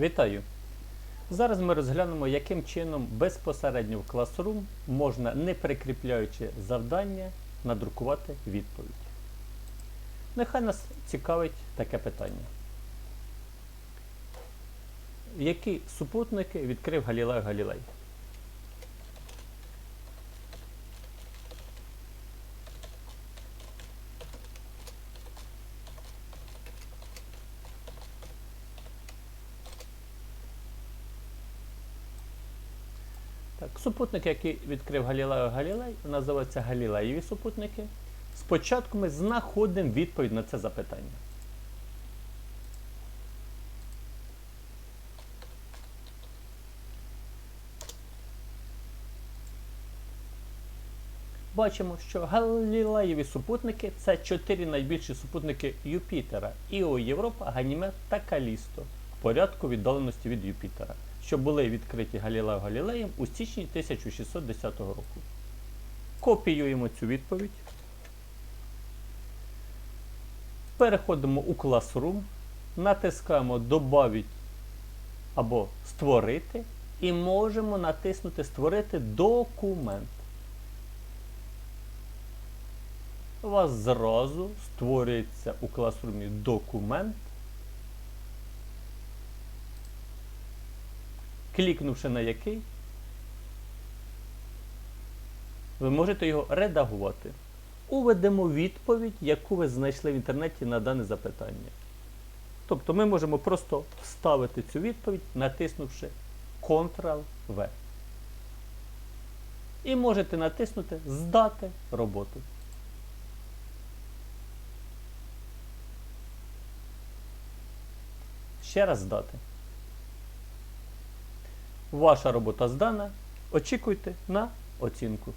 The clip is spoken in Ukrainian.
Вітаю! Зараз ми розглянемо, яким чином безпосередньо в Classroom можна, не прикріпляючи завдання, надрукувати відповідь. Нехай нас цікавить таке питання. Які супутники відкрив Галілео Галілей? Так, супутники, які відкрив Галілео Галілей, називаються Галілеєві супутники. Спочатку ми знаходимо відповідь на це запитання. Бачимо, що Галілеєві супутники це чотири найбільші супутники Юпітера Іо Європа, Ганімед та Калісто в порядку віддаленості від Юпітера, що були відкриті Галілео Галілеєм у січні 1610 року. Копіюємо цю відповідь. Переходимо у Classroom, натискаємо Добавить або Створити і можемо натиснути Створити документ. У вас зразу створюється у класрумі документ. Клікнувши на який, ви можете його редагувати. Уведемо відповідь, яку ви знайшли в інтернеті на дане запитання. Тобто ми можемо просто вставити цю відповідь, натиснувши Ctrl-V. І можете натиснути Здати роботу. Ще раз здати. Ваша робота здана. Очікуйте на оцінку.